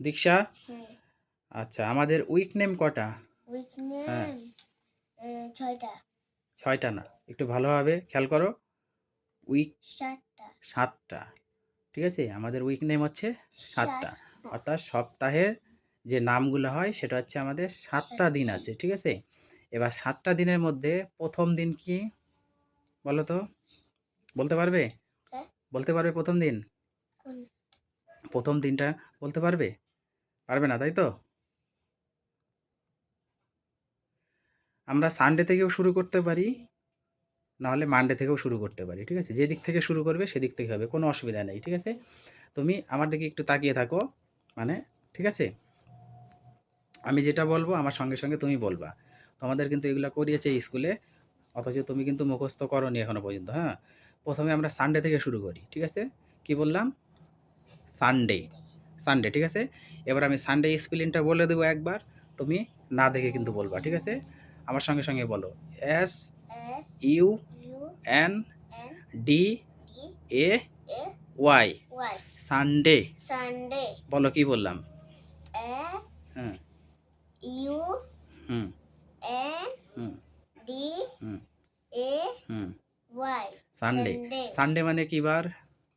দীক্ষা? হ্যাঁ আচ্ছা আমাদের উইক নেম কটা? উইক হ্যাঁ। নেম ছয়টা। ছয়টা না একটু ভালোভাবে খেয়াল করো। উইক সাতটা। সাতটা ঠিক আছে? আমাদের উইক নেম হচ্ছে সাতটা। অর্থাৎ সপ্তাহের যে নামগুলো হয় সেটা হচ্ছে আমাদের সাতটা দিন আছে ঠিক আছে? এবার সাতটা দিনের মধ্যে প্রথম দিন কি? বলো তো। বলতে পারবে? হ্যাঁ। বলতে পারবে প্রথম দিন? প্রথম দিনটা বলতে পারবে? পারবে না, তাই তো? আমরা সানডে থেকেও শুরু করতে পারি, নাহলে মানডে থেকেও শুরু করতে পারি, ঠিক আছে? যে দিক থেকে শুরু করবে সেদিক থেকে হবে, কোনো অসুবিধা নেই, ঠিক আছে? তুমি আমার দিকে একটু তাকিয়ে থাকো মানে ঠিক আছে? আমি যেটা বলব, আমার সঙ্গে সঙ্গে তুমি বলবা। তোমাদের কিন্তু এগুলো করিয়েছে স্কুলে, অথচ তুমি কিন্তু মুখস্থ করনি এখনও পর্যন্ত হ্যাঁ? প্রথমে আমরা সানডে থেকে শুরু করি, ঠিক আছে? কি বললাম? সানডে সানডে ঠিক আছে? এবার আমি সানডে স্পেলিংটা বলে দেবো একবার। তুমি না দেখে কিন্তু বলবা ঠিক আছে? আমার সঙ্গে সঙ্গে বলো। S U N D A Y Sunday Sunday বলো কি বললাম? এস হুম। ইউ হুম। এন হুম। ডি হুম। এ হুম। ওয়াই সানডে সানডে মানে কি বার?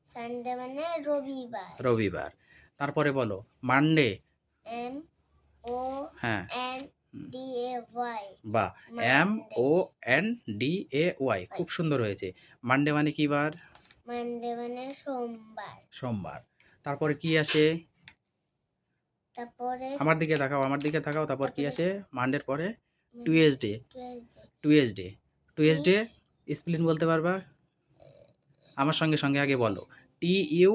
সানডে মানে রবিবার। রবিবার। তারপরে বলো মানডে এম ও হ্যাঁ। এন ডি এ ওয়াই বা M O N D A Y খুব সুন্দর হয়েছে। মানডে মানে কি বার? মানডে মানে সোমবার। সোমবার। তারপরে কি আসে? তারপরে আমার দিকে তাকাও আমার দিকে তাকাও তারপর কি? আসে? মানডের পরে? Tuesday Tuesday Tuesday Tuesday spelling বলতে পারবা? আমার সঙ্গে সঙ্গে আগে বলো। T U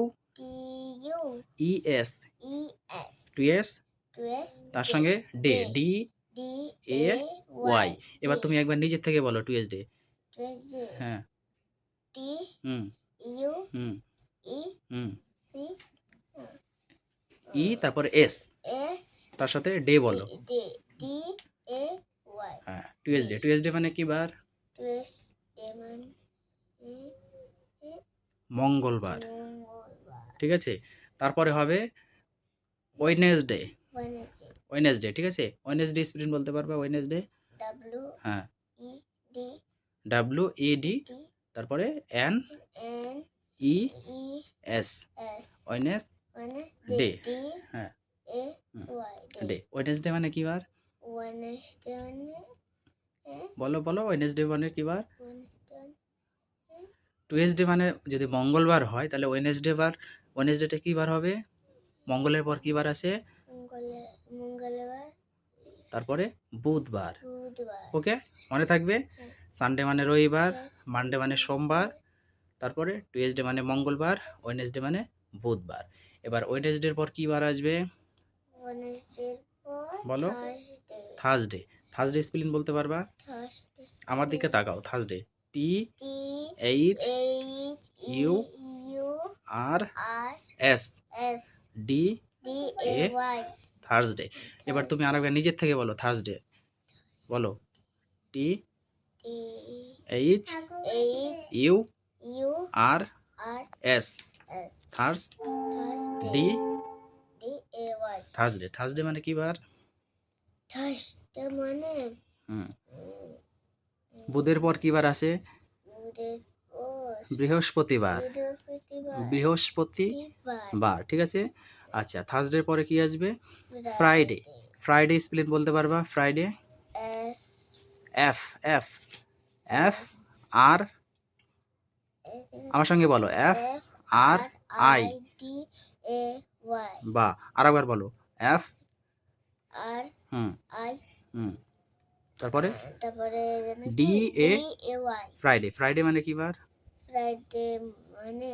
T U E S E S Tues Tues তার সঙ্গে day D D A Y এবার তুমি একবার নিজের থেকে বলো টুয়েসডে টুয়েসডে হ্যাঁ। টি হুম। ইউ হুম। ই হুম। সি ই তারপর এস এস তার সাথে ডে বলো। ডি ডি এ ওয়াই হ্যাঁ টুয়েসডে টুয়েসডে মানে কি বার? টুয়েসডে মানে মঙ্গলবার। ঠিক আছে? তারপরে হবে ওয়েনেসডে ওয়েনেসডে ঠিক আছে? ওয়েনেসডে স্পেলিং বলতে পারবা ওয়েনেসডে ডাব্লিউ হ্যাঁ E D W E D তারপরে N N E S Wednesday হ্যাঁ। ডে ওয়েনেসডে মানে কি বার? মানে বলো বলো ওয়েনেসডে মানে কি বার? টুয়েসডে মানে যদি মঙ্গলবার হয় তাহলে ওয়েনেসডে বার ওয়েনেসডেটা কি বার হবে? মঙ্গলের পর কি বার আসে মঙ্গলবার। তারপরে বুধবার। ওকে মনে থাকবে? হ্যাঁ। সানডে মানে রবিবার মানডে মানে সোমবার তারপরে টুয়েসডে মানে মঙ্গলবার ওয়েনেসডে মানে বুধবার। এবার ওয়েনেসডের পর কি বার আসবে? বলো। থার্সডে থার্সডে স্পেলিং বলতে পারবা? আমার দিকে তাকাও। Thursday T T H U R R S. D A Thursday এবার তুমি আরেকবার নিজের থেকে বলো থার্সডে বলো। T H U U R R S Thursday Thursday Thursday মানে কি বার? থার্সডে মানে? হুম। বুধের পর কি বার আসে? বৃহস্পতিবার। বৃহস্পতিবার বৃহস্পতি বৃহস্পতিবার বার ঠিক আছে? আচ্ছা থার্সডের পরে কি আসবে? ফ্রাইডে ফ্রাইডে স্পেলিং বলতে পারবা? Friday F F F R আমার সঙ্গে বলো এফ আর আই বা আর একবার বলো এফ আর হুম। আই হুম। তারপরে? তারপরে A এ ফ্রাইডে ফ্রাইডে মানে কি বার? ফ্রাইডে মানে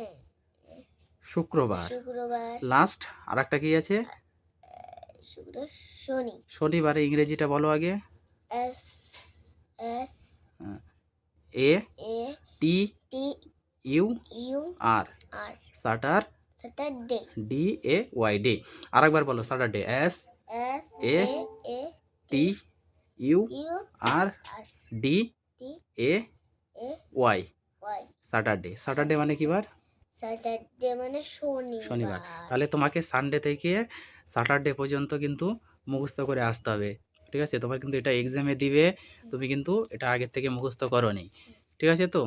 শুক্রবার। শুক্রবার। লাস্ট আর একটা কি আছে? শুক্র শনি। শনিবারে ইংরেজিটা বলো আগে। S S A T T U U R. R. Satur Saturday D A Y day আরেকবার বলো Saturday S S A T U R. R D A A Y Y Saturday Saturday মানে কি বার? স্যাটারডে মানে শনিবার। শনিবার। তাহলে তোমাকে Sunday থেকে স্যাটারডে পর্যন্ত কিন্তু মুখস্থ করে আসতে হবে। ঠিক আছে? তোমার কিন্তু এটা এক্সামে দিবে তুমি কিন্তু এটা আগের থেকে মুখস্থ করো নি ঠিক আছে তো?